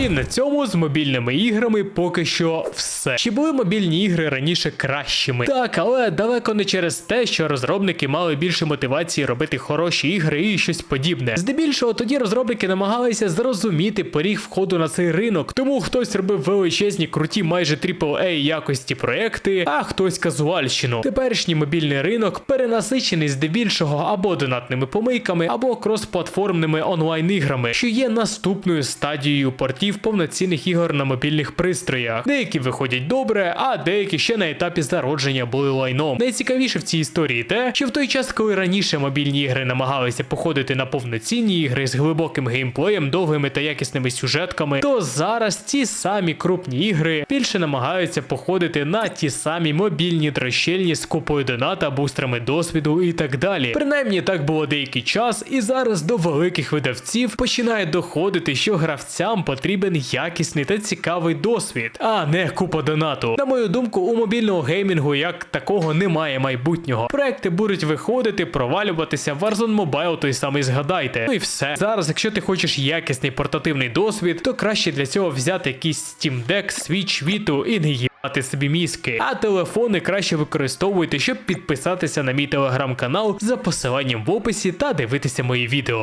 І на цьому з мобільними іграми поки що все. Чи були мобільні ігри раніше кращими? Так, але далеко не через те, що розробники мали більше мотивації робити хороші ігри і щось подібне. Здебільшого тоді розробники намагалися зрозуміти поріг входу на цей ринок, тому хтось робив величезні круті майже AAA якості проекти, а хтось казуальщину. Теперішній мобільний ринок перенасичений здебільшого або донатними помийками, або кросплатформними онлайн-іграми, що є наступною стадією портів повноцінних ігор на мобільних пристроях. Деякі виходять добре, а деякі ще на етапі зародження були лайном. Найцікавіше в цій історії те, що в той час, коли раніше мобільні ігри намагалися походити на повноцінні ігри з глибоким геймплеєм, довгими та якісними сюжетками, то зараз ті самі крупні ігри більше намагаються походити на ті самі мобільні дрощельні з купою доната, бустрами досвіду і так далі. Принаймні так було деякий час, і зараз до великих видавців починає доходити, що гравцям потрібен якісний та цікавий досвід, а не купа донату. На мою думку, у мобільного геймінгу як такого немає майбутнього. Проекти будуть виходити, провалюватися. Warzone Mobile той самий згадайте. Ну і все. Зараз, якщо ти хочеш якісний портативний досвід, то краще для цього взяти якийсь Steam Deck, Switch, Vita і не їбати собі мізки. А телефони краще використовуйте, щоб підписатися на мій телеграм-канал за посиланням в описі та дивитися мої відео.